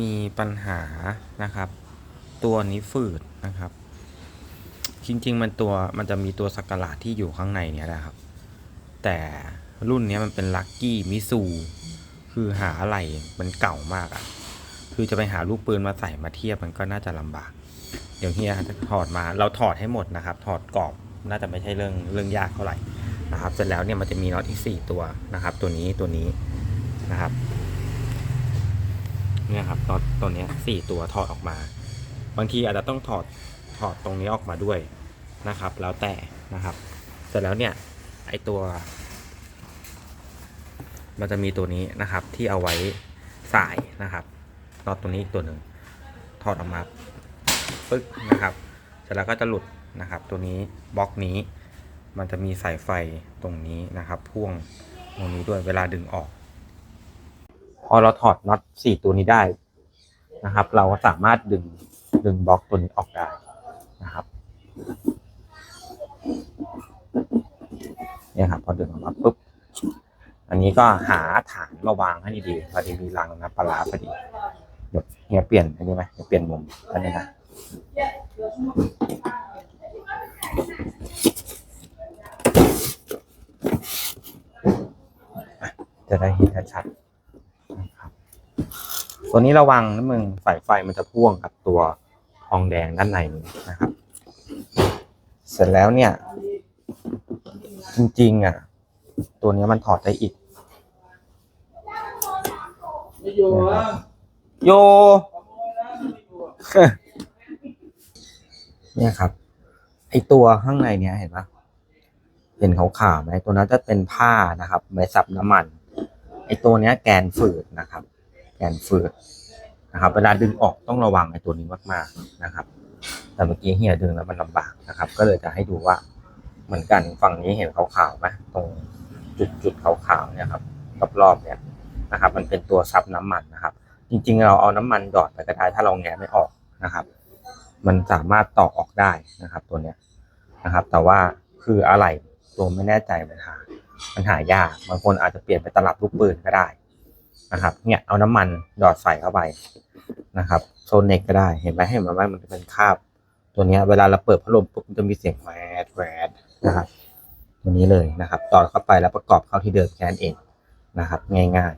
มีปัญหานะครับ ตัวนี้ฝืดนะครับ จริงๆ มันตัวมันจะมีตัวสกหลาดที่อยู่ข้างในเนี้ยนะครับ แต่รุ่นนี้มันเป็นลักกี้มิซูคือหาอะไรมันเก่ามากอะ่ะ คือจะไปหาลูกปืนมาใส่มาเทียบมันก็น่าจะลำบาก เดี๋ยวเฮียจะถอดมาเราถอดให้หมดนะครับ ถอดกรอบน่าจะไม่ใช่เรื่องเรื่องยากเท่าไหร่นะครับ เสร็จแล้วเนี่ยมันจะมีน็อตอีกสี่ตัวนะครับ ตัวนี้ตัวนี้นะครับ เนี่ยครับน็อตตัวนี้สี่ตัวถอดออกมา บางทีอาจจะต้องถอดถอดตรงนี้ออกมาด้วยนะครับ แล้วแต่นะครับ เสร็จแล้วเนี่ยไอตัว มันจะมีตัวนี้นะครับที่เอาไว้สายนะครับน็อตตัวนี้อีกตัวหนึ่งถอดออกมาปึ๊กนะครับ เสร็จแล้วก็จะหลุดนะครับ ตัวนี้บล็อกนี้ มันจะมีสายไฟตรงนี้นะครับ พ่วงตรงนี้ด้วยเวลาดึงออก พอเราถอดน็อตสี่ตัวนี้ได้นะครับ เราก็สามารถดึงดึงบล็อกตัวนี้ออกได้นะครับเนี่ยครับพอดึงออกมาปุ๊บ อันนี้ก็หาฐานมาวางให้ดีๆพอดีมีรังนะปลาพอดีเดี๋ยวเฮียเปลี่ยนอันนี้ไหมเฮียเปลี่ยนมุมอันนี้นะจะได้เห็นชัดๆ ตัวนี้ระวังนะมึงสายไฟมันจะพ่วงกับตัวทองแดงด้านในนี้นะครับ เสร็จแล้วเนี่ย จริงๆอะ ตัวนี้มันถอดได้อีกโยโยเนี่ยครับ ไอตัวข้างในเนี้ยเห็นปะเห็นขาวๆไหมตัวนั้นจะเป็นผ้านะครับไม้ซับน้ำมัน ไอตัวเนี้ยแกนฝืดนะครับ แกนฝืดนะครับ เวลาดึงออกต้องระวังไอตัวนี้มากๆนะครับ แต่เมื่อกี้เฮียดึงแล้วมันลำบากนะครับ ก็เลยจะให้ดูว่าเหมือนกันฝั่งนี้เห็นขาวๆไหมตรงจุดจุดๆขาวๆเนี่ยครับรอบๆเนี่ยนะครับ มันเป็นตัวซับน้ำมันนะครับ จริง ๆ เราเอาน้ำมันหยอดไปก็ได้ถ้าเราแงะไม่ออกนะครับ มันสามารถต่อออกได้นะครับ ตัวเนี้ยนะครับ แต่ว่าคืออะไรตัวไม่แน่ใจมันหามันหายากบางคนอาจจะเปลี่ยนไปนตลับลูกปืนก็ได้ นะครับ เนี่ยเอาน้ำมันหยอดใส่เข้าไปนะครับโซนเน็กก็ได้เห็นไหมเห็นไหมว่ามันจะเป็นคราบ ตัวนี้เวลาเราเปิดพัดลมปุ๊บมันจะมีเสียงแหวดแหวดนะครับตัวนี้เลยนะครับต่อเข้าไปแล้วประกอบเข้าที่เดิมแค่นั้นเองนะครับ ง่าย